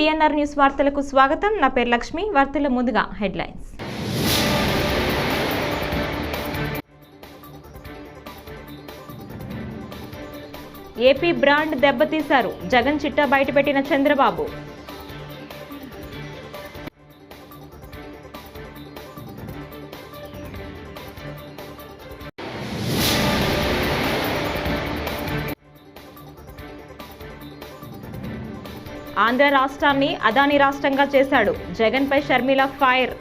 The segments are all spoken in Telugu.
పిఎన్ఆర్ న్యూస్ వార్తలకు స్వాగతం. నా పేరు లక్ష్మి. వార్తల ముందుగా హెడ్లైన్స్. ఏపీ బ్రాండ్ దెబ్బతీశారు. జగన్ చిట్టా బయటపెట్టిన చంద్రబాబు. ఆంధ్ర రాష్ట్రాన్ని అదాని రాష్ట్రంగా చేశాడు. జగన్పై షర్మిల ఫైర్.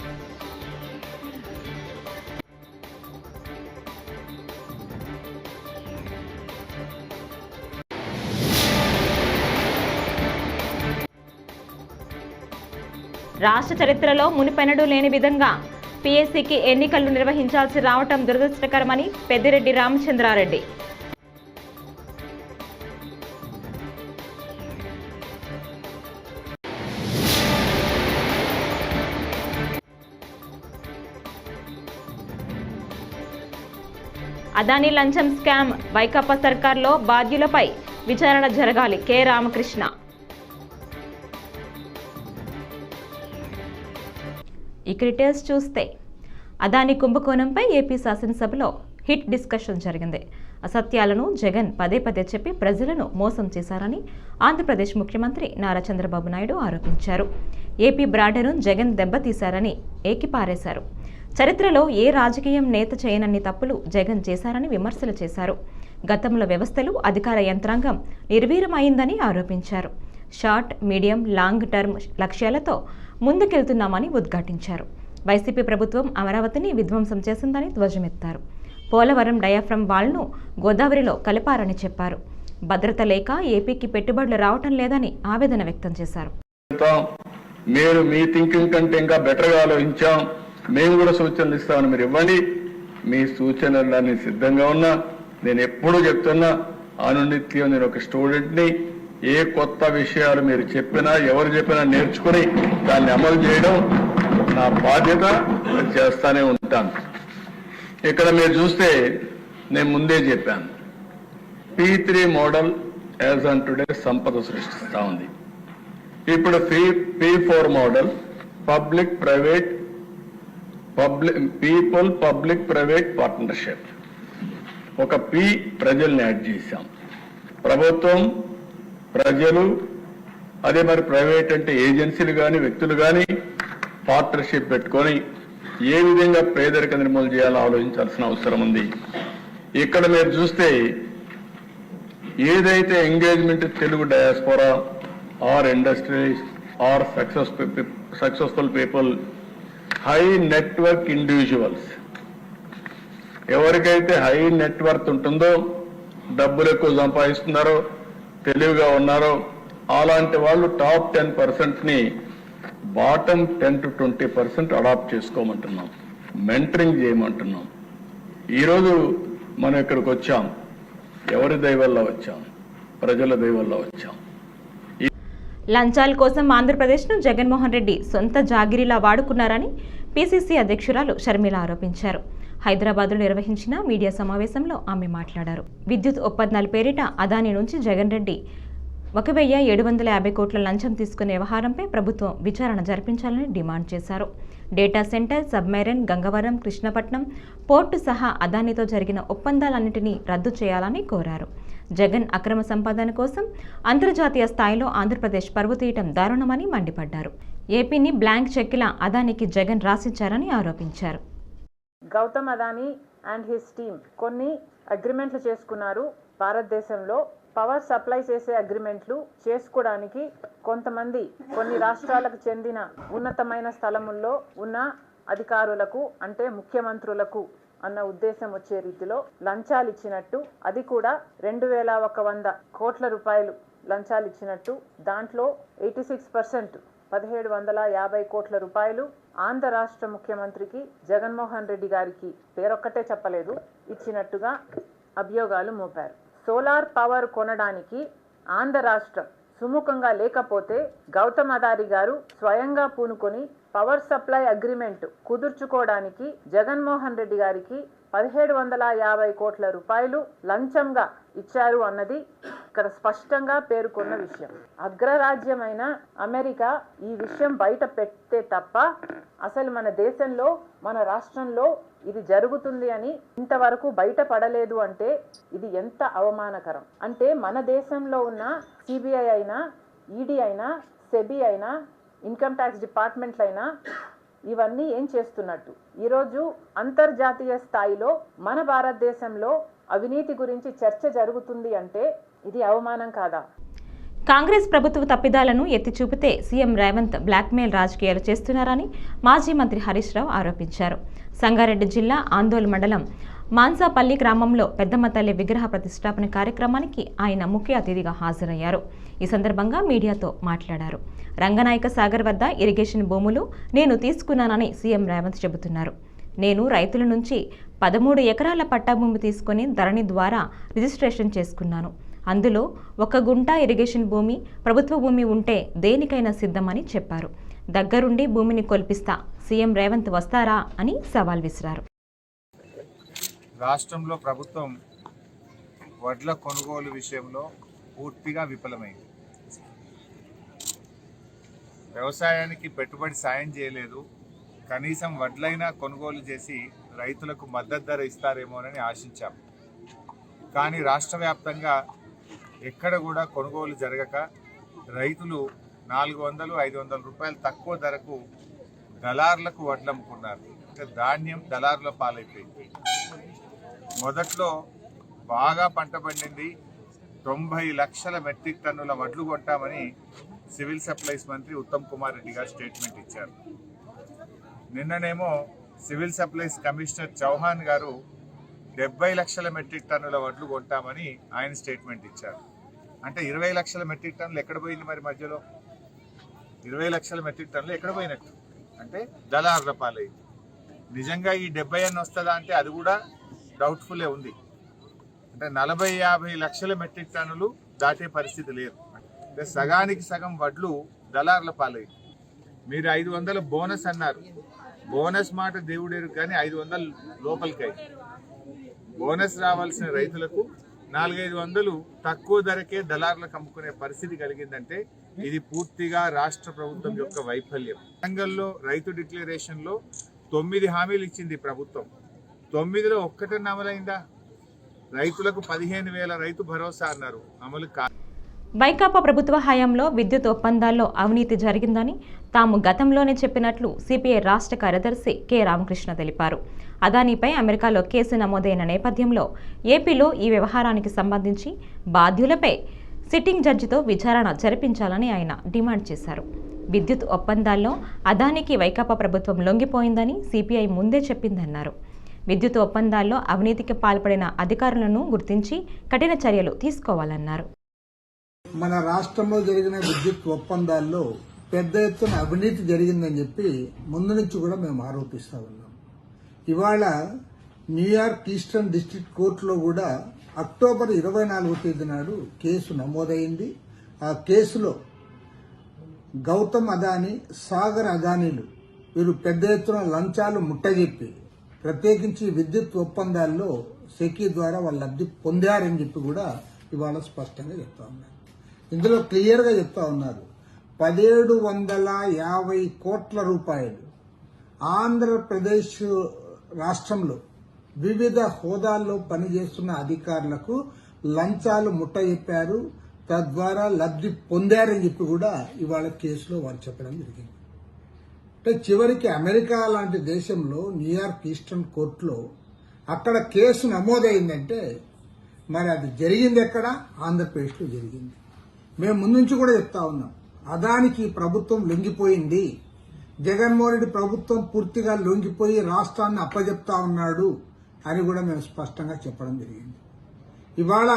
రాష్ట్ర చరిత్రలో మునిపెనడు లేని విధంగా పీఎస్సీకి ఎన్నికలు నిర్వహించాల్సి రావటం దురదృష్టకరమని పెద్దిరెడ్డి రామచంద్రారెడ్డి. అదానీ లంచం స్కామ్ వైకాపా సర్కార్లో బాధ్యులపై విచారణ జరగాలి. కె. రామకృష్ణ. ఇక డీటెయిల్స్ చూస్తే అదాని కుంభకోణంపై ఏపీ శాసనసభలో హిట్ డిస్కషన్ జరిగింది. అసత్యాలను జగన్ పదే పదే చెప్పి ప్రజలను మోసం చేశారని ఆంధ్రప్రదేశ్ ముఖ్యమంత్రి నారా చంద్రబాబు నాయుడు ఆరోపించారు. ఏపీ బ్రాండ్ను జగన్ దెబ్బతీశారని ఏకిపారేశారు చరిత్రలో ఏ రాజకీయం నేత చేయనన్ని తప్పులు జగన్ చేశారని విమర్శలు చేశారు. గతంలో వ్యవస్థలు అధికార యంత్రాంగం నిర్వీర్యమైందని ఆరోపించారు. షార్ట్ మీడియం లాంగ్ టర్మ్ లక్ష్యాలతో ముందుకెళ్తున్నామని ఉద్ఘాటించారు. వైసీపీ ప్రభుత్వం అమరావతిని విధ్వంసం చేసిందని ధ్వజమెత్తారు. పోలవరం డయాఫ్రమ్ వాల్ను గోదావరిలో కలిపారని చెప్పారు. భద్రత లేక ఏపీకి పెట్టుబడులు రావటం లేదని ఆవేదన వ్యక్తం చేశారు. మీరు మీ థింకింగ్ కంటే ఇంకా బెటర్గా ఆలోచించాం. మేము కూడా సూచనలు ఇస్తామని మీరు ఇవ్వండి. మీ సూచనలన్నీ సిద్ధంగా ఉన్నా నేను ఎప్పుడూ చెప్తున్నా అనునిత్యం నేను ఒక స్టూడెంట్ని ఏ కొత్త విషయాలు మీరు చెప్పినా ఎవరు చెప్పినా నేర్చుకుని దాన్ని అమలు చేయడం నా బాధ్యత. చేస్తానే ఉంటాను. ఇక్కడ మీరు చూస్తే నేను ముందే చెప్పాను. P three model as on today సంపద సృష్టిస్తా ఉంది. ఇప్పుడు P P four model public private public people public private partnership ఒక పి ప్రజల్ని యాడ్ చేశాం. ప్రభుత్వం ప్రజలు అదే మరి ప్రైవేట్ అంటే ఏజెన్సీలు కానీ వ్యక్తులు కానీ పార్ట్నర్షిప్ పెట్టుకొని ఏ విధంగా పేదరిక నిర్మూలన చేయాలో ఆలోచించాల్సిన అవసరం ఉంది. ఇక్కడ మీరు చూస్తే ఏదైతే engagement Telugu diaspora or industries or success successful people high network individuals ఎవరికైతే హై నెట్వర్క్ ఉంటుందో డబ్బులు ఎక్కువ సంపాదిస్తున్నారో తెలివిగా ఉన్నారో అలాంటి వాళ్ళు top ten పర్సెంట్ని bottom ten to twenty percent adopt చేసుకోమంటున్నాం. Mentoring చేయమంటున్నాం. ఈరోజు మనం ఇక్కడికి వచ్చాం. ఎవరి దయవల్ల వచ్చాం? ప్రజల దయవల్ల వచ్చాం. లంచాల కోసం ఆంధ్రప్రదేశ్ను జగన్మోహన్ రెడ్డి సొంత జాగిరిలా వాడుకున్నారని పీసీసీ అధ్యక్షురాలు షర్మిల ఆరోపించారు. హైదరాబాద్లో నిర్వహించిన మీడియా సమావేశంలో ఆమె మాట్లాడారు. విద్యుత్ ఒప్పందాల పేరిట అదాని నుంచి జగన్ రెడ్డి ఒక వెయ్యి ఏడు వందల యాభై కోట్ల లంచం తీసుకునే వ్యవహారంపై ప్రభుత్వం విచారణ జరిపించాలని డిమాండ్ చేశారు. Data centre submarine Gangavaram Krishnapatnam port సహా అదానితో జరిగిన ఒప్పందాలన్నింటినీ రద్దు చేయాలని కోరారు. జగన్ అక్రమ సంపాదన కోసం అంతర్జాతీయ స్థాయిలో ఆంధ్రప్రదేశ్ పరుగుతీయటం దారుణమని మండిపడ్డారు. ఏపీని బ్లాంక్ చెక్కిలా అదానికి జగన్ రాసిచ్చారని ఆరోపించారు. Gautam Adani and his team కొన్ని అగ్రిమెంట్లు చేసుకున్నారు. భారతదేశంలో పవర్ సప్లై చేసే అగ్రిమెంట్లు చేసుకోవడానికి కొంతమంది కొన్ని రాష్ట్రాలకు చెందిన ఉన్నతమైన స్థలముల్లో ఉన్న అధికారులకు అంటే ముఖ్యమంత్రులకు అన్న ఉద్దేశం వచ్చే రీతిలో లంచాలు ఇచ్చినట్టు అది కూడా రెండు వేల ఒక వంద కోట్ల రూపాయలు లంచాలు ఇచ్చినట్టు దాంట్లో ఎయిటీ సిక్స్ పర్సెంట్ పదిహేడు వందల యాభై కోట్ల రూపాయలు ఆంధ్ర రాష్ట్ర ముఖ్యమంత్రికి జగన్మోహన్ రెడ్డి గారికి పేరొక్కటే చెప్పలేదు ఇచ్చినట్టుగా అభియోగాలు మోపారు. సోలార్ పవర్ కొనడానికి ఆంధ్ర రాష్ట్రం సుముఖంగా లేకపోతే గౌతమ్ అదారి గారు స్వయంగా పూనుకొని పవర్ సప్లై అగ్రిమెంట్ కుదుర్చుకోవడానికి జగన్మోహన్ రెడ్డి గారికి పదిహేడు వందల యాభై కోట్ల రూపాయలు లంచంగా ఇచ్చారు అన్నది ఇక్కడ స్పష్టంగా పేర్కొన్న విషయం. అగ్రరాజ్యమైన అమెరికా ఈ విషయం బయట పెట్టే తప్ప అసలు మన దేశంలో మన రాష్ట్రంలో ఇది జరుగుతుంది అని ఇంతవరకు బయటపడలేదు అంటే ఇది ఎంత అవమానకరం? అంటే మన దేశంలో ఉన్న సిబిఐ అయినా ఈడీ అయినా సెబీ అయినా ఇన్కమ్ ట్యాక్స్ డిపార్ట్మెంట్లైనా ఇవన్నీ ఏం చేస్తున్నట్టు? ఈరోజు అంతర్జాతీయ స్థాయిలో మన భారతదేశంలో అవినీతి గురించి చర్చ జరుగుతుంది అంటే ఇది అవమానం కాదా? కాంగ్రెస్ ప్రభుత్వ తప్పిదాలను ఎత్తి చూపితే సీఎం రేవంత్ బ్లాక్మెయిల్ రాజకీయాలు చేస్తున్నారని మాజీ మంత్రి హరీష్ రావు ఆరోపించారు. సంగారెడ్డి జిల్లా ఆందోళ్ మండలం మాన్సాపల్లి గ్రామంలో పెద్దమ్మ తల్లి విగ్రహ ప్రతిష్టాపన కార్యక్రమానికి ఆయన ముఖ్య అతిథిగా హాజరయ్యారు. ఈ సందర్భంగా మీడియాతో మాట్లాడారు. రంగనాయక సాగర్ వద్ద ఇరిగేషన్ భూములు నేను తీసుకున్నానని సీఎం రేవంత్ చెబుతున్నారు. నేను రైతుల నుంచి పదమూడు ఎకరాల పట్టా భూమి తీసుకొని ధరణి ద్వారా రిజిస్ట్రేషన్ చేసుకున్నాను. అందులో ఒక గుంట ఇరిగేషన్ భూమి ప్రభుత్వ భూమి ఉంటే దేనికైనా సిద్ధమని చెప్పారు. దగ్గరుండి భూమిని కొల్పిస్తా సీఎం రేవంత్ వస్తారా అని సవాల్ విసిరారు. రాష్ట్రంలో ప్రభుత్వం వడ్ల కొనుగోలు విషయంలో పూర్తిగా విఫలమైంది. వ్యవసాయానికి పెట్టుబడి సాయం చేయలేదు. కనీసం వడ్లైనా కొనుగోలు చేసి రైతులకు మద్దతు ధర ఇస్తారేమోనని ఆశించాం. కానీ రాష్ట్ర వ్యాప్తంగా ఎక్కడ కూడా కొనుగోలు జరగక రైతులు నాలుగు వందలు ఐదు వందల రూపాయలు తక్కువ ధరకు దళార్లకు వడ్లు అమ్ముకున్నారు. అంటే ధాన్యం దళారుల పాలైపోయింది. మొదట్లో బాగా పంట పండింది. తొంభై లక్షల మెట్రిక్ టన్నుల వడ్లు కొంటామని సివిల్ సప్లైస్ మంత్రి ఉత్తమ్ కుమార్ రెడ్డి గారు స్టేట్మెంట్ ఇచ్చారు. నిన్ననేమో civil supplies commissioner Chauhan garu డెబ్బై లక్షల మెట్రిక్ టన్నుల వడ్లు కొంటామని ఆయన స్టేట్మెంట్ ఇచ్చారు. అంటే ఇరవై లక్షల మెట్రిక్ టన్నులు ఎక్కడ పోయింది మరి మధ్యలో? ఇరవై లక్షల మెట్రిక్ టన్నులు ఎక్కడ పోయినట్టు? అంటే దళారుల పాలైంది. నిజంగా ఈ డెబ్బై అన్న వస్తుందా అంటే అది కూడా డౌట్ఫుల్లే ఉంది. అంటే నలభై యాభై లక్షల మెట్రిక్ టన్నులు దాటే పరిస్థితి లేదు. అంటే సగానికి సగం వడ్లు దళారుల పాలయ్యి మీరు ఐదు వందల బోనస్ అన్నారు. బోనస్ మాట దేవుడేరు కానీ ఐదు వందలు లోపలికి బోనస్ రావాల్సిన రైతులకు నాలుగైదు వందలు తక్కువ ధరకే దళారులకు అమ్ముకునే పరిస్థితి కలిగిందంటే ఇది పూర్తిగా రాష్ట్ర ప్రభుత్వం యొక్క వైఫల్యం. వరంగల్లో రైతు డిక్లరేషన్లో తొమ్మిది హామీలు ఇచ్చింది ప్రభుత్వం. తొమ్మిదిలో ఒక్కటన్నా అమలైందా? రైతులకు పదిహేను వేల రైతు భరోసా అన్నారు. అమలు కా వైకాపా ప్రభుత్వ హయాంలో విద్యుత్ ఒప్పందాల్లో అవినీతి జరిగిందని తాము గతంలోనే చెప్పినట్లు సిపిఐ రాష్ట్ర కార్యదర్శి కె రామకృష్ణ తెలిపారు. అదానీపై అమెరికాలో కేసు నమోదైన నేపథ్యంలో ఏపీలో ఈ వ్యవహారానికి సంబంధించి బాధ్యులపై సిట్టింగ్ జడ్జితో విచారణ జరిపించాలని ఆయన డిమాండ్ చేశారు. విద్యుత్ ఒప్పందాల్లో అదానికి వైకాపా ప్రభుత్వం లొంగిపోయిందని సిపిఐ ముందే చెప్పిందన్నారు. విద్యుత్ ఒప్పందాల్లో అవినీతికి పాల్పడిన అధికారులను గుర్తించి కఠిన చర్యలు తీసుకోవాలన్నారు. మన రాష్ట్రంలో జరిగిన విద్యుత్ ఒప్పందాల్లో పెద్ద ఎత్తున అవినీతి జరిగిందని చెప్పి ముందు నుంచి కూడా మేము ఆరోపిస్తా ఉన్నాం. ఇవాళ న్యూయార్క్ ఈస్టర్న్ డిస్ట్రిక్ట్ కోర్టులో కూడా అక్టోబర్ ఇరవై నాలుగో తేదీ నాడు కేసు నమోదైంది. ఆ కేసులో గౌతమ్ అదానీ సాగర్ అదానీలు వీరు పెద్ద ఎత్తున లంచాలు ముట్టజెప్పి ప్రత్యేకించి విద్యుత్ ఒప్పందాల్లో సెకీ ద్వారా వాళ్ళు లబ్ధి పొందారని చెప్పి కూడా ఇవాళ స్పష్టంగా చెప్తా ఉన్నారు. ఇందులో క్లియర్గా చెప్తా ఉన్నారు. పదిహేడు వందల యాభై కోట్ల రూపాయలు ఆంధ్రప్రదేశ్ రాష్ట్రంలో వివిధ హోదాల్లో పనిచేస్తున్న అధికారులకు లంచాలు ముట్టజెప్పారు తద్వారా లబ్ధి పొందారని చెప్పి కూడా ఇవాళ కేసులో వారు చెప్పడం జరిగింది. అంటే చివరికి అమెరికా లాంటి దేశంలో న్యూయార్క్ ఈస్టర్న్ కోర్టులో అక్కడ కేసు నమోదైందంటే మరి అది జరిగింది ఎక్కడ? ఆంధ్రప్రదేశ్లో జరిగింది. మేము ముందు నుంచి కూడా చెప్తా ఉన్నాం. అదానికి ప్రభుత్వం లొంగిపోయింది. జగన్మోహన్ రెడ్డి ప్రభుత్వం పూర్తిగా లొంగిపోయి రాష్ట్రాన్ని అప్పజెప్తా ఉన్నాడు అని కూడా మేము స్పష్టంగా చెప్పడం జరిగింది. ఇవాళ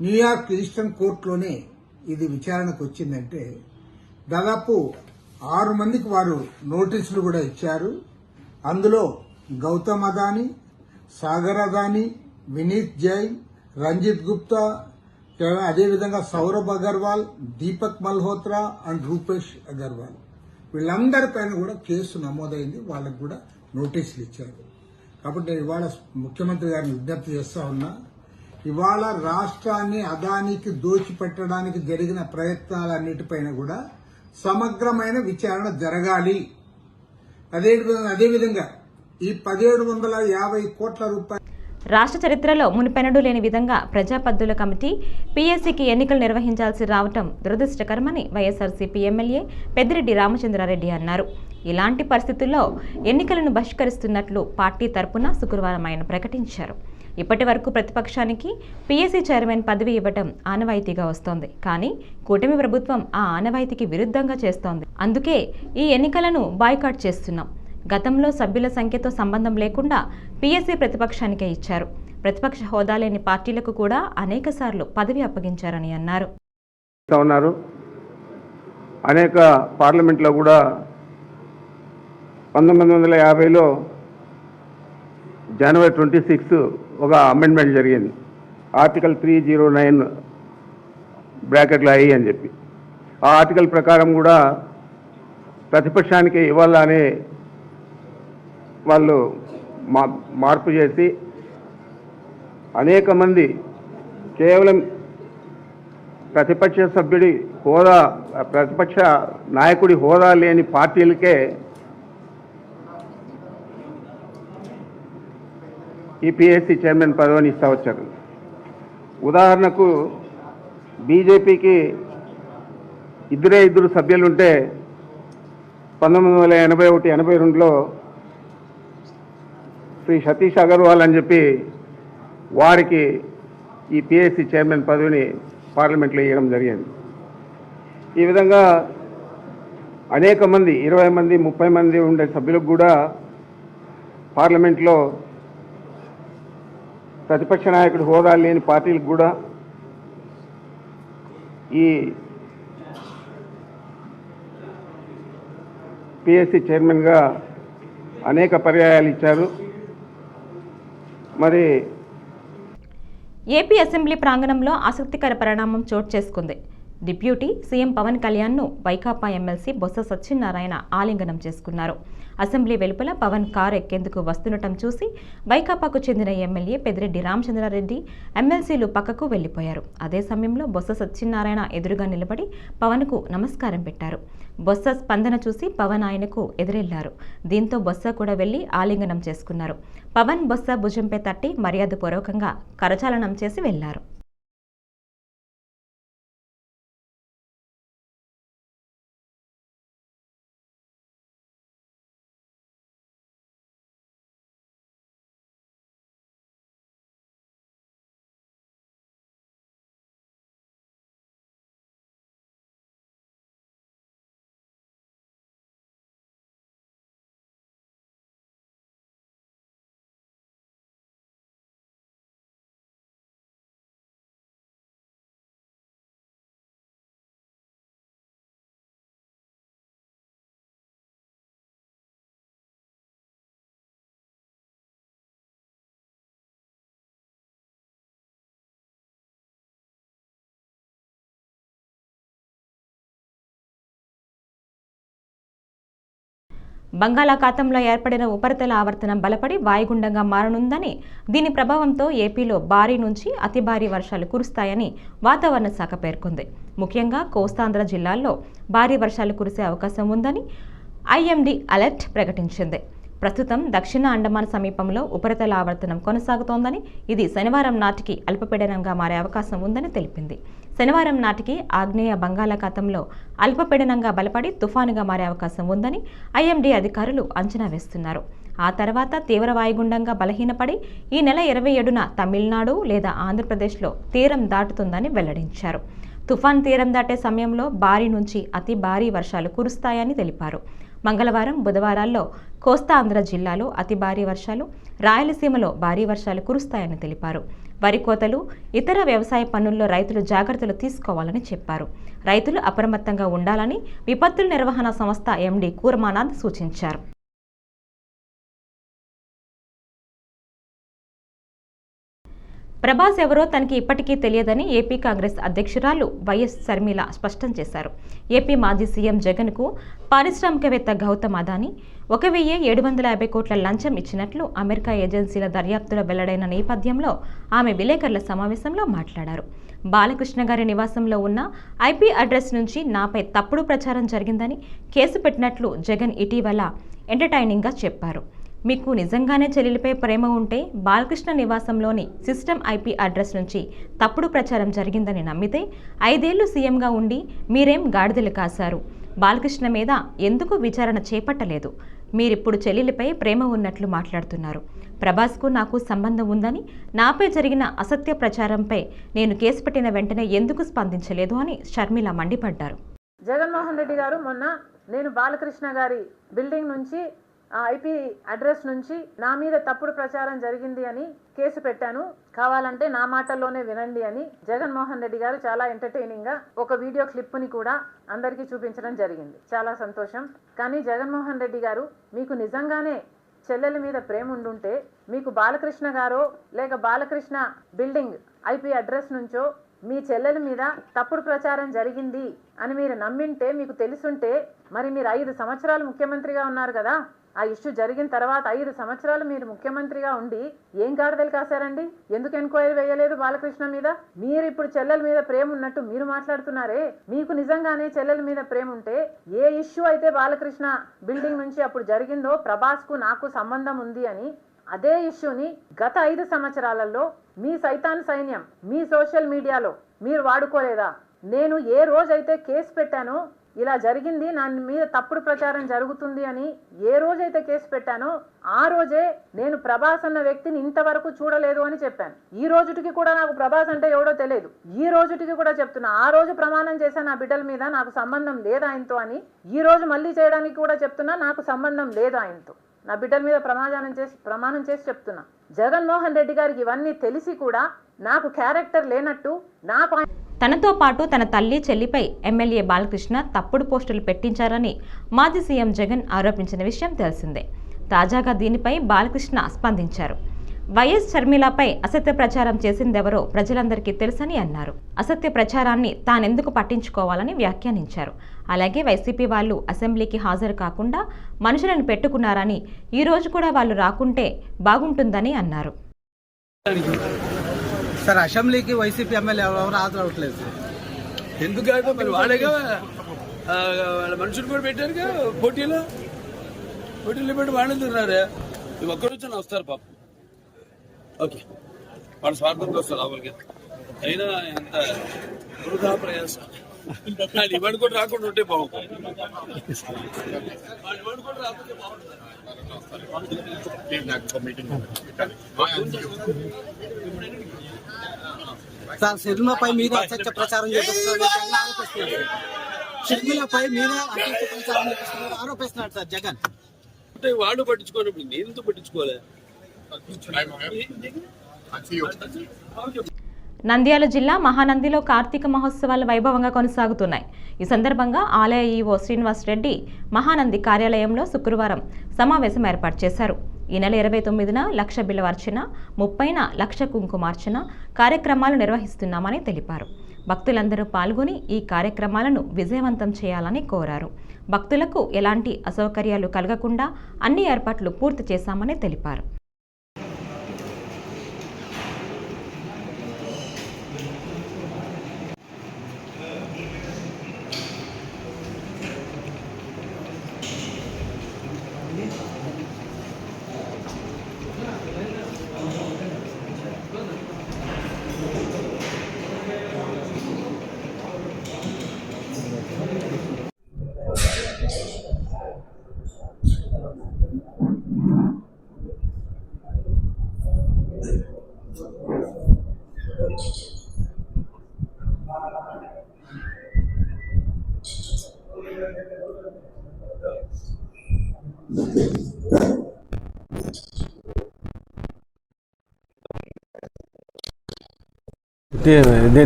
న్యూయార్క్ ఈస్టర్న్ కోర్టులోనే ఇది విచారణకు వచ్చిందంటే దాదాపు ఆరు మందికి వారు నోటీసులు కూడా ఇచ్చారు. అందులో గౌతమ్ అదానీ సాగర్ అదానీ వినీత్ జైన్ రంజిత్ గుప్తా అదేవిధంగా సౌరభ్ అగర్వాల్ దీపక్ మల్హోత్రా అండ్ రూపేష్ అగర్వాల్. వీళ్ళందరిపైన కూడా కేసు నమోదైంది. వాళ్ళకు కూడా నోటీసులు ఇచ్చారు. కాబట్టి నేను ఇవాళ ముఖ్యమంత్రి గారిని విజ్ఞప్తి చేస్తా ఉన్నా ఇవాళ రాష్ట్రాన్ని అదానికి దోచిపెట్టడానికి జరిగిన ప్రయత్నాలన్నిటిపైన కూడా సమగ్రమైన విచారణ జరగాలి. అదే అదేవిధంగా ఈ పదిహేడు వందల యాభై కోట్ల రూపాయలు రాష్ట్ర చరిత్రలో మునిపెనడు లేని విధంగా ప్రజాపద్దుల కమిటీ పీఎస్సీకి ఎన్నికలు నిర్వహించాల్సి రావటం దురదృష్టకరమని వైఎస్ఆర్సీపీ ఎమ్మెల్యే పెద్దిరెడ్డి రామచంద్రారెడ్డి అన్నారు. ఇలాంటి పరిస్థితుల్లో ఎన్నికలను బహిష్కరిస్తున్నట్లు పార్టీ తరపున శుక్రవారం ఆయన ప్రకటించారు. ఇప్పటి వరకు ప్రతిపక్షానికి పీఎస్సీ చైర్మన్ పదవి ఇవ్వటం ఆనవాయితీగా వస్తోంది. కానీ కూటమి ప్రభుత్వం ఆ ఆనవాయితీకి విరుద్ధంగా చేస్తోంది. అందుకే ఈ ఎన్నికలను బాయ్కాట్ చేస్తున్నాం. గతంలో సభ్యుల సంఖ్యతో సంబంధం లేకుండా పీఎస్సీ ప్రతిపక్షానికే ఇచ్చారు. ప్రతిపక్ష హోదా లేని పార్టీలకు కూడా అనేకసార్లు పదవి అప్పగించారని అన్నారు. ఉన్నారు. అనేక పార్లమెంట్లో కూడా పంతొమ్మిది వందల యాభైలో జనవరి ట్వంటీ సిక్స్ ఒక అమెండ్మెంట్ జరిగింది. ఆర్టికల్ త్రీ జీరో నైన్ బ్రాకెట్లు అయ్యి అని చెప్పి. ఆ ఆర్టికల్ ప్రకారం కూడా ప్రతిపక్షానికి ఇవ్వాలని వాళ్ళు మా మార్పు చేసి అనేక మంది కేవలం ప్రతిపక్ష సభ్యుడి హోదా ప్రతిపక్ష నాయకుడి హోదా లేని పార్టీలకే ఈ పిఎస్సి చైర్మన్ పదవిని ఇస్తా వచ్చారు. ఉదాహరణకు బీజేపీకి ఇద్దరే ఇద్దరు సభ్యులుంటే పంతొమ్మిది వందల ఎనభై ఒకటి ఎనభై రెండులో శ్రీ సతీష్ అగర్వాల్ అని చెప్పి వారికి ఈ పిఎస్సి చైర్మన్ పదవిని పార్లమెంట్లో ఇవ్వడం జరిగింది. ఈ విధంగా అనేక మంది ఇరవై మంది ముప్పై మంది ఉండే సభ్యులకు కూడా పార్లమెంట్లో ప్రతిపక్ష నాయకుడు హోదా లేని పార్టీలకు కూడా ఈ పిఎస్సి చైర్మన్గా అనేక పర్యాయాలు ఇచ్చారు. మరి ఏపీ అసెంబ్లీ ప్రాంగణంలో ఆసక్తికర పరిణామం చోటు చేసుకుంది. డిప్యూటీ సీఎం పవన్ కళ్యాణ్ను వైకాపా ఎమ్మెల్సీ బొత్స సత్యనారాయణ ఆలింగనం చేసుకున్నారు. అసెంబ్లీ వెలుపల పవన్ కారు ఎక్కేందుకు వస్తుండటం చూసి వైకాపాకు చెందిన ఎమ్మెల్యే పెద్దిరెడ్డి రామచంద్రారెడ్డి ఎమ్మెల్సీలు పక్కకు వెళ్ళిపోయారు అదే సమయంలో బొత్స సత్యనారాయణ ఎదురుగా నిలబడి పవన్కు నమస్కారం పెట్టారు. బొత్స స్పందన చూసి పవన్ ఆయనకు ఎదురెళ్ళారు. దీంతో బొత్స కూడా వెళ్ళి ఆలింగనం చేసుకున్నారు. పవన్ బొత్స భుజంపై తట్టి మర్యాదపూర్వకంగా కరచాలనం చేసి వెళ్ళారు బంగాళాఖాతంలో ఏర్పడిన ఉపరితల ఆవర్తనం బలపడి వాయుగుండంగా మారనుందని దీని ప్రభావంతో ఏపీలో భారీ నుంచి అతి భారీ వర్షాలు కురుస్తాయని వాతావరణ శాఖ పేర్కొంది. ముఖ్యంగా కోస్తాంధ్ర జిల్లాల్లో భారీ వర్షాలు కురిసే అవకాశం ఉందని ఐఎండీ అలర్ట్ ప్రకటించింది. ప్రస్తుతం దక్షిణ అండమాన్ సమీపంలో ఉపరితల ఆవర్తనం కొనసాగుతోందని ఇది శనివారం నాటికి అల్పపీడనంగా మారే అవకాశం ఉందని తెలిపింది. శనివారం నాటికి ఆగ్నేయ బంగాళాఖాతంలో అల్పపీడనంగా బలపడి తుఫానుగా మారే అవకాశం ఉందని ఐఎండీ అధికారులు అంచనా వేస్తున్నారు. ఆ తర్వాత తీవ్ర వాయుగుండంగా బలహీనపడి ఈ నెల ఇరవై ఏడున తమిళనాడు లేదా ఆంధ్రప్రదేశ్లో తీరం దాటుతుందని వెల్లడించారు. తుఫాన్ తీరం దాటే సమయంలో భారీ నుంచి అతి భారీ వర్షాలు కురుస్తాయని తెలిపారు. మంగళవారం బుధవారాల్లో కోస్తాంధ్ర జిల్లాలో అతి భారీ వర్షాలు రాయలసీమలో భారీ వర్షాలు కురుస్తాయని తెలిపారు. వరి కోతలు ఇతర వ్యవసాయ పనుల్లో రైతులు జాగ్రత్తలు తీసుకోవాలని చెప్పారు. రైతులు అప్రమత్తంగా ఉండాలని విపత్తుల నిర్వహణ సంస్థ ఎండీ కూర్మానాథ్ సూచించారు. ప్రభాస్ ఎవరో తనకి ఇప్పటికీ తెలియదని ఏపీ కాంగ్రెస్ అధ్యక్షురాలు వైఎస్ శర్మిల స్పష్టం చేశారు. ఏపీ మాజీ సీఎం జగన్కు పారిశ్రామికవేత్త గౌతమ్ అదాని ఒక వెయ్యి ఏడు వందల యాభై కోట్ల లంచం ఇచ్చినట్లు అమెరికా ఏజెన్సీల దర్యాప్తులో వెల్లడైన నేపథ్యంలో ఆమె విలేకరుల సమావేశంలో మాట్లాడారు. బాలకృష్ణ గారి నివాసంలో ఉన్న ఐపీ అడ్రస్ నుంచి నాపై తప్పుడు ప్రచారం జరిగిందని కేసు పెట్టినట్లు జగన్ ఇటీవల ఎంటర్టైనింగ్గా చెప్పారు. మీకు నిజంగానే చెల్లెలిపై ప్రేమ ఉంటే బాలకృష్ణ నివాసంలోని సిస్టమ్ ఐపీ అడ్రస్ నుంచి తప్పుడు ప్రచారం జరిగిందని నమ్మితే ఐదేళ్ళు సీఎంగా ఉండి మీరేం గాడిదలు కాశారు? బాలకృష్ణ మీద ఎందుకు విచారణ చేపట్టలేదు? మీరిప్పుడు చెల్లెలిపై ప్రేమ ఉన్నట్లు మాట్లాడుతున్నారు. ప్రభాస్కు నాకు సంబంధం ఉందని నాపై జరిగిన అసత్య ప్రచారంపై నేను కేసు పెట్టిన వెంటనే ఎందుకు స్పందించలేదు అని షర్మిల మండిపడ్డారు. జగన్మోహన్ రెడ్డి గారు మొన్న నేను బాలకృష్ణ గారి బిల్డింగ్ నుంచి ఆ ఐపీ అడ్రస్ నుంచి నా మీద తప్పుడు ప్రచారం జరిగింది అని కేసు పెట్టాను. కావాలంటే నా మాటల్లోనే వినండి అని జగన్మోహన్ రెడ్డి గారు చాలా ఎంటర్టైనింగ్గా ఒక వీడియో క్లిప్ని కూడా అందరికీ చూపించడం జరిగింది. చాలా సంతోషం. కానీ జగన్మోహన్ రెడ్డి గారు మీకు నిజంగానే చెల్లెల మీద ప్రేమ ఉండుంటే మీకు బాలకృష్ణ గారో లేక బాలకృష్ణ బిల్డింగ్ ఐపీ అడ్రస్ నుంచో మీ చెల్లెల మీద తప్పుడు ప్రచారం జరిగింది అని మీరు నమ్మింటే మీకు తెలుసుంటే మరి మీరు ఐదు సంవత్సరాలు ముఖ్యమంత్రిగా ఉన్నారు కదా ఆ ఇష్యూ జరిగిన తర్వాత ఐదు సంవత్సరాలు మీరు ముఖ్యమంత్రిగా ఉండి ఏం గాడిదలు కాశారండి? ఎందుకు ఎంక్వైరీ వేయలేదు బాలకృష్ణ మీద? మీరు ఇప్పుడు చెల్లెల మీద ప్రేమ ఉన్నట్టు మీరు మాట్లాడుతున్నారే. మీకు నిజంగానే చెల్లెల మీద ప్రేమ ఉంటే ఏ ఇష్యూ అయితే బాలకృష్ణ బిల్డింగ్ నుంచి అప్పుడు జరిగిందో ప్రభాస్కు నాకు సంబంధం ఉంది అని అదే ఇష్యూని గత ఐదు సంవత్సరాలలో మీ సైతాన్ సైన్యం మీ సోషల్ మీడియాలో మీరు వాడుకోలేదా? నేను ఏ రోజైతే కేసు పెట్టానో ఇలా జరిగింది నా మీద తప్పుడు ప్రచారం జరుగుతుంది అని ఏ రోజైతే కేసు పెట్టానో ఆ రోజే నేను ప్రభాస్ అన్న వ్యక్తిని ఇంతవరకు చూడలేదు అని చెప్పాను. ఈ రోజుటికి కూడా నాకు ప్రభాస్ అంటే ఎవడో తెలియదు. ఈ రోజుటికి కూడా చెప్తున్నా ఆ రోజు ప్రమాణం చేశాను నా బిడ్డల మీద నాకు సంబంధం లేదు ఆయనతో అని ఈ రోజు మళ్ళీ చేయడానికి కూడా చెప్తున్నా నాకు సంబంధం లేదు ఆయనతో. నా బిడ్డల మీద ప్రమాణం చేసి ప్రమాణం చేసి చెప్తున్నా. జగన్మోహన్ రెడ్డి గారికి ఇవన్నీ తెలిసి కూడా నాకు క్యారెక్టర్ లేనట్టు నాకు ఆయన తనతో పాటు తన తల్లి చెల్లిపై ఎమ్మెల్యే బాలకృష్ణ తప్పుడు పోస్టులు పెట్టించారని మాజీ సీఎం జగన్ ఆరోపించిన విషయం తెలిసిందే. తాజాగా దీనిపై బాలకృష్ణ స్పందించారు. వైఎస్ షర్మిలపై అసత్య ప్రచారం చేసిందెవరో ప్రజలందరికీ తెలుసని అన్నారు. అసత్య ప్రచారాన్ని తానెందుకు పట్టించుకోవాలని వ్యాఖ్యానించారు. అలాగే వైసీపీ వాళ్ళు అసెంబ్లీకి హాజరు కాకుండా మనుషులను పెట్టుకున్నారని ఈరోజు కూడా వాళ్ళు రాకుంటే బాగుంటుందని అన్నారు. సార్ అసెంబ్లీకి వైసీపీ ఎమ్మెల్యే ఎవరు? హాజరవట్లేదు సార్. ఎందుకంటే మరి వాళ్ళేగా ఆ, వాళ్ళ మనుషులు కూడా పెట్టారుగా పోటీలో? పోటీలో పెట్టి వాళ్ళని తిన్నారు ఇవి ఒక్కరోజు వస్తారు పాపం. ఓకే. వాళ్ళ స్వార్థంతో వస్తారు లోపలికి అయినా ఎంత వృధా ప్రయాసం. వాళ్ళు ఇవాడు కూడా రాకుండా ఉంటే బాగుంటుంది వాళ్ళు ఇవాడు కూడా రాకుంటే సార్ షర్మిలపై మీద అసత్య ప్రచారం చేపిస్తున్నారు. జగన్ ఆరోపిస్తున్నారు. షర్మిలపై మీద అసత్య ప్రచారం చేపిస్తున్నారు. ఆరోపిస్తున్నాడు సార్ జగన్. అంటే వాళ్ళు పట్టించుకోనప్పుడు నేను ఎందుకు పట్టించుకోలే? నంద్యాల జిల్లా మహానందిలో కార్తీక మహోత్సవాలు వైభవంగా కొనసాగుతున్నాయి. ఈ సందర్భంగా ఆలయ ఈవో శ్రీనివాస్ రెడ్డి మహానంది కార్యాలయంలో శుక్రవారం సమావేశం ఏర్పాటు చేశారు. ఈ నెల ఇరవై తొమ్మిదిన లక్ష బిల్లవార్చన ముప్పైన లక్ష కుంకుమార్చన కార్యక్రమాలు నిర్వహిస్తున్నామని తెలిపారు. భక్తులందరూ పాల్గొని ఈ కార్యక్రమాలను విజయవంతం చేయాలని కోరారు. భక్తులకు ఎలాంటి అసౌకర్యాలు కలగకుండా అన్ని ఏర్పాట్లు పూర్తి చేశామని తెలిపారు.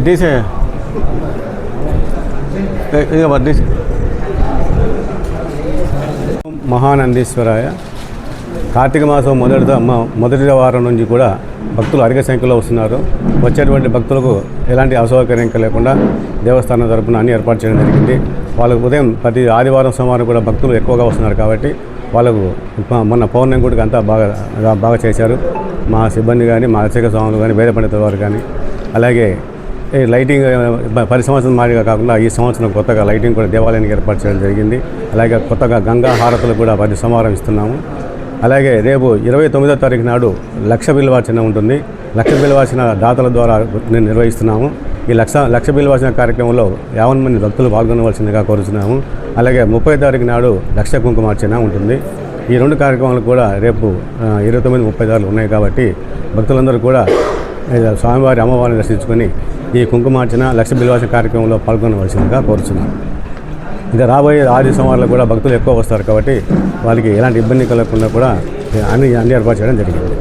తీసే ఇక తీసే మహానందీశ్వరాయ. కార్తీక మాసం మొదటి మొదటి వారం నుంచి కూడా భక్తులు అధిక సంఖ్యలో వస్తున్నారు. వచ్చేటువంటి భక్తులకు ఎలాంటి అసౌకర్యం లేకుండా దేవస్థానం తరపున అన్ని ఏర్పాటు చేయడం జరిగింది. వాళ్ళకు ఉదయం ప్రతి ఆదివారం సోమవారం కూడా భక్తులు ఎక్కువగా వస్తున్నారు కాబట్టి వాళ్ళకు మొన్న పౌర్ణమి గుడికి అంతా బాగా బాగా చేశారు. మా సిబ్బంది కానీ మా అర్చక స్వాములు కానీ వేద పండితుల వారు కానీ అలాగే ఈ లైటింగ్ పది సంవత్సరం మాదిరిగా కాకుండా ఈ సంవత్సరం కొత్తగా లైటింగ్ కూడా దేవాలయానికి ఏర్పాటు చేయడం జరిగింది. అలాగే కొత్తగా గంగా హారతులు కూడా ప్రతి సోమవారం ఇస్తున్నాము. అలాగే రేపు ఇరవై తొమ్మిదో తారీఖు నాడు లక్ష బిల్వార్చన ఉంటుంది. లక్ష బిల్వార్చన దాతల ద్వారా నేను నిర్వహిస్తున్నాము. ఈ లక్ష లక్ష బిల్వార్చన కార్యక్రమంలో యావన్ మంది భక్తులు పాల్గొనవలసిందిగా కోరుతున్నాము అలాగే ముప్పై తారీఖు నాడు లక్ష కుంకుమార్చన ఉంటుంది. ఈ రెండు కార్యక్రమాలు కూడా రేపు ఇరవై తొమ్మిది ముప్పై తారీఖు ఉన్నాయి కాబట్టి భక్తులందరూ కూడా స్వామివారి అమ్మవారిని దర్శించుకొని ఈ కుంకుమార్చన లక్ష బిల్వార్చన కార్యక్రమంలో పాల్గొనవలసిందిగా కోరుతున్నాను ఇంకా రాబోయే ఆది సోమవారాలు కూడా భక్తులు ఎక్కువ వస్తారు కాబట్టి వాళ్ళకి ఎలాంటి ఇబ్బంది కలగకుండా కూడా అన్ని అన్ని ఏర్పాటు చేయడం జరిగింది.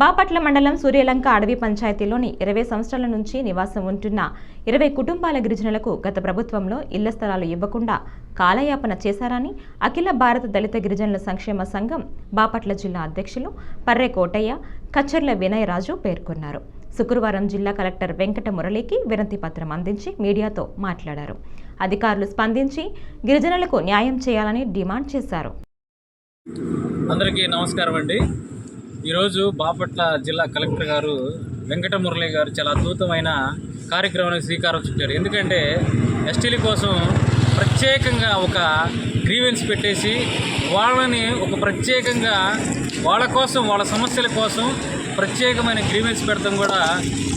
బాపట్ల మండలం సూర్యలంక అడవి పంచాయతీలోని ఇరవై సంవత్సరాల నుంచి నివాసం ఉంటున్న ఇరవై కుటుంబాల గిరిజనులకు గత ప్రభుత్వంలో ఇళ్ళ స్థలాలు ఇవ్వకుండా కాలయాపన చేశారని అఖిల భారత దళిత గిరిజనుల సంక్షేమ సంఘం బాపట్ల జిల్లా అధ్యక్షులు పర్రె కోటయ్య కచ్చర్ల వినయరాజు పేర్కొన్నారు. శుక్రవారం జిల్లా కలెక్టర్ వెంకట మురళికి వినతి పత్రం అందించి మీడియాతో మాట్లాడారు. అధికారులు స్పందించి గిరిజనులకు న్యాయం చేయాలని డిమాండ్ చేశారు. అందరికీ నమస్కారం అండి. ఈరోజు బాపట్ల జిల్లా కలెక్టర్ గారు వెంకట మురళి గారు చాలా అద్భుతమైన కార్యక్రమానికి శ్రీకారం చుట్టారు. ఎందుకంటే ఎస్టీల కోసం ప్రత్యేకంగా ఒక గ్రీవెన్స్ పెట్టేసి వాళ్ళని ఒక ప్రత్యేకంగా వాళ్ళ కోసం వాళ్ళ సమస్యల కోసం ప్రత్యేకమైన గ్రీవెన్స్ పెడతాం కూడా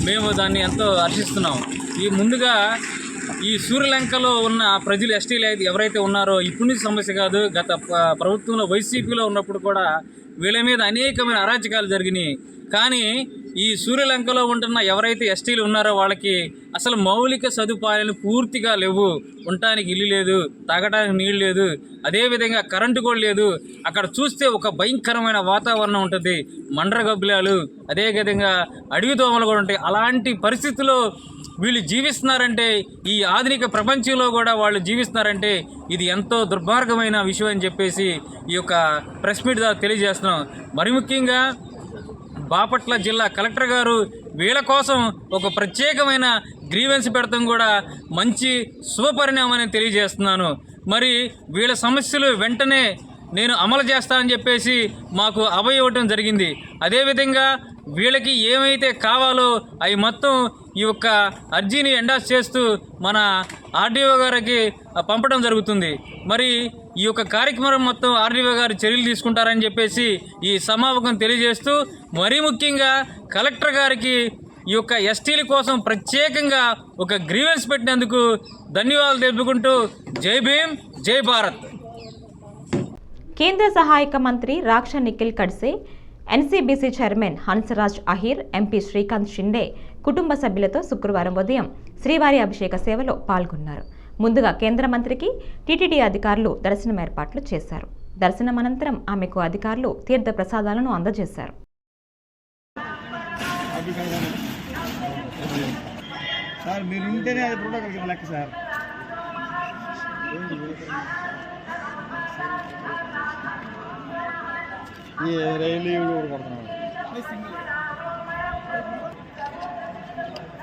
మేము దాన్ని ఎంతో హర్షిస్తున్నాం. ఈ ముందుగా ఈ సూర్యలంకలో ఉన్న ప్రజలు ఎస్టీలు అయితే ఎవరైతే ఉన్నారో ఇప్పుడు నుంచి సమస్య కాదు గత ప్రభుత్వంలో వైసీపీలో ఉన్నప్పుడు కూడా వీళ్ళ మీద అనేకమైన అరాచకాలు జరిగినాయి. కానీ ఈ సూర్యలంకలో ఉంటున్న ఎవరైతే ఎస్టీలు ఉన్నారో వాళ్ళకి అసలు మౌలిక సదుపాయాలు పూర్తిగా లేవు. ఉండటానికి ఇల్లు లేదు తాగడానికి నీళ్ళు లేదు అదేవిధంగా కరెంటు కూడా లేదు. అక్కడ చూస్తే ఒక భయంకరమైన వాతావరణం ఉంటుంది. మండ్రగబ్బిలాలు అదేవిధంగా అడవి దోమలు కూడా ఉంటాయి. అలాంటి పరిస్థితుల్లో వీళ్ళు జీవిస్తున్నారంటే ఈ ఆధునిక ప్రపంచంలో కూడా వాళ్ళు జీవిస్తున్నారంటే ఇది ఎంతో దుర్మార్గమైన విషయం అని చెప్పేసి ఈ యొక్క ప్రెస్ మీట్ ద్వారా తెలియజేస్తున్నాం. మరి ముఖ్యంగా బాపట్ల జిల్లా కలెక్టర్ గారు వీళ్ళ కోసం ఒక ప్రత్యేకమైన గ్రీవెన్స్ పెడతాం కూడా మంచి శుభపరిణామని తెలియజేస్తున్నాను. మరి వీళ్ళ సమస్యలు వెంటనే నేను అమలు చేస్తానని చెప్పేసి మాకు అభయ ఇవ్వటం జరిగింది. అదేవిధంగా వీళ్ళకి ఏమైతే కావాలో అవి మొత్తం ఈ యొక్క అర్జీని ఎండాస్ చేస్తూ మన ఆర్డీఓ గారికి పంపడం జరుగుతుంది. మరి ఈ యొక్క కార్యక్రమం మొత్తం ఆర్డీఓ గారు చర్యలు తీసుకుంటారని చెప్పేసి ఈ సమాపకం తెలియజేస్తూ మరీ ముఖ్యంగా కలెక్టర్ గారికి ఈ యొక్క ఎస్టీల కోసం ప్రత్యేకంగా ఒక గ్రీవెన్స్ పెట్టినందుకు ధన్యవాదాలు తెలుపుకుంటూ జై భీమ్ జై భారత్. కేంద్ర సహాయక మంత్రి Raksha Nikhil Khadse NCBC chairman Hansraj Ahir MP Srikanth Shinde కుటుంబ సభ్యులతో శుక్రవారం ఉదయం శ్రీవారి అభిషేక సేవలో పాల్గొన్నారు. ముందుగా కేంద్ర మంత్రికి టీటీడీ అధికారులు దర్శనం ఏర్పాట్లు చేశారు. దర్శనం అనంతరం ఆమెకు అధికారులు తీర్థ ప్రసాదాలను అందజేశారు. సార్ మీరు ఉంటేనే అది ప్రోటోకాల్ లెక్క సార్. ఈ రైలు కూడా కొడుతున్నాడు.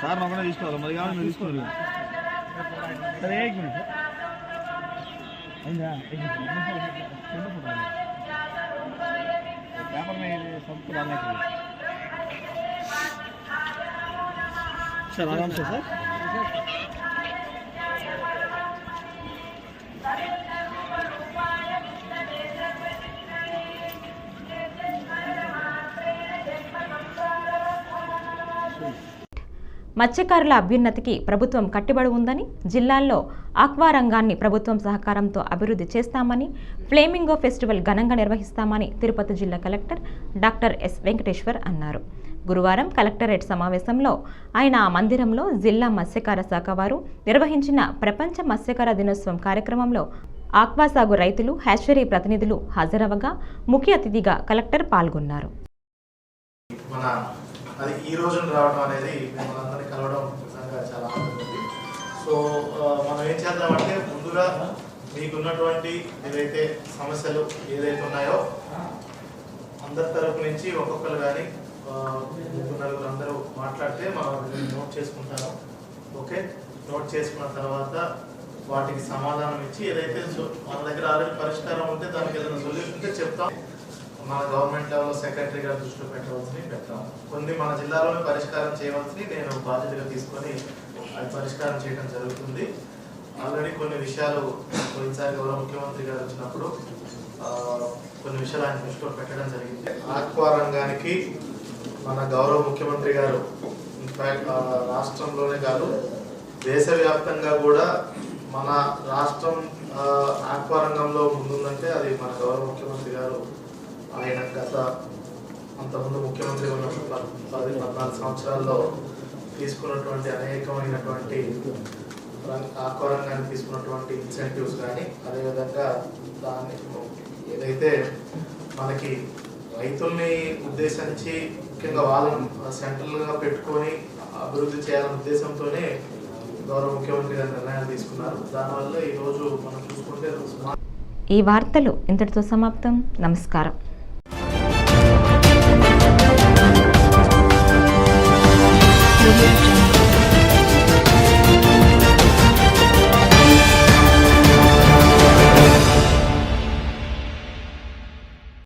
సార్ నొక్కనే తీసుకోవాలి మరి కావాలి మీరు తీసుకోరు పేపర్ సార్ ఆరామ్ సార్. మత్స్యకారుల అభ్యున్నతికి ప్రభుత్వం కట్టుబడి ఉందని జిల్లాల్లో ఆక్వా రంగాన్ని ప్రభుత్వం సహకారంతో అభివృద్ధి చేస్తామని ఫ్లేమింగో ఫెస్టివల్ ఘనంగా నిర్వహిస్తామని తిరుపతి జిల్లా కలెక్టర్ డాక్టర్ ఎస్ వెంకటేశ్వర్ అన్నారు. గురువారం కలెక్టరేట్ సమావేశంలో ఆయన ఆ మందిరంలో జిల్లా మత్స్యకార శాఖ వారు నిర్వహించిన ప్రపంచ మత్స్యకార దినోత్సవం కార్యక్రమంలో ఆక్వా సాగు రైతులు హ్యాచరీ ప్రతినిధులు హాజరవగా ముఖ్య అతిథిగా కలెక్టర్ పాల్గొన్నారు. మన అది ఈ రోజున రావడం అనేది మిమ్మల్ని అందరినీ కలవడం నిజంగా చాలా ఆనందండి సో మనం ఏం చేద్దామంటే ముందుగా మీకున్నటువంటి ఏదైతే సమస్యలు ఏదైతే ఉన్నాయో అందరి తరపు నుంచి ఒక్కొక్కరు కానీ నలుగురు అందరూ మాట్లాడితే మనం నోట్ చేసుకుంటాం ఓకే? నోట్ చేసుకున్న తర్వాత వాటికి సమాధానం ఇచ్చి ఏదైతే మన దగ్గర ఆల్రెడీ పరిష్కారం ఉంటే దానికి ఏదైనా సొల్యూషన్ ఉంటే చెప్తాం. మన గవర్నమెంట్ లెవెల్లో సెక్రటరీ గారు దృష్టిలో పెట్టవలసినవి పెడతాం కొన్ని మన జిల్లాలోనే పరిష్కారం చేయవలసినవి నేను బాధ్యతగా తీసుకొని అది పరిష్కారం చేయడం జరుగుతుంది. ఆల్రెడీ కొన్ని విషయాలు పోయినసారి గౌరవ ముఖ్యమంత్రి గారు వచ్చినప్పుడు కొన్ని విషయాలు ఆయన దృష్టిలో పెట్టడం జరిగింది. ఆక్వా రంగానికి మన గౌరవ ముఖ్యమంత్రి గారు ఇన్ఫాక్ట్ రాష్ట్రంలోనే కాదు దేశవ్యాప్తంగా కూడా మన రాష్ట్రం ఆక్వా రంగంలో ముందుందంటే అది మన గౌరవ ముఖ్యమంత్రి గారు ఆయన గత అంతకుముందు ముఖ్యమంత్రి ఉన్నప్పుడు పది పద్నాలుగు సంవత్సరాల్లో తీసుకున్నటువంటి అనేకమైనటువంటి రంగ- తీసుకున్నటువంటి ఇన్సెంటివ్స్ కానీ అదేవిధంగా దాన్ని ఏదైతే మనకి రైతుల్ని ఉద్దేశించి ముఖ్యంగా వాళ్ళని సెంట్రల్గా పెట్టుకొని అభివృద్ధి చేయాలనే ఉద్దేశంతోనే గౌరవ ముఖ్యమంత్రి గారు నిర్ణయాలు తీసుకున్నారు. దానివల్ల ఈరోజు మనం చూసుకుంటే ఈ వార్తలు ఇంతటితో సమాప్తం. నమస్కారం.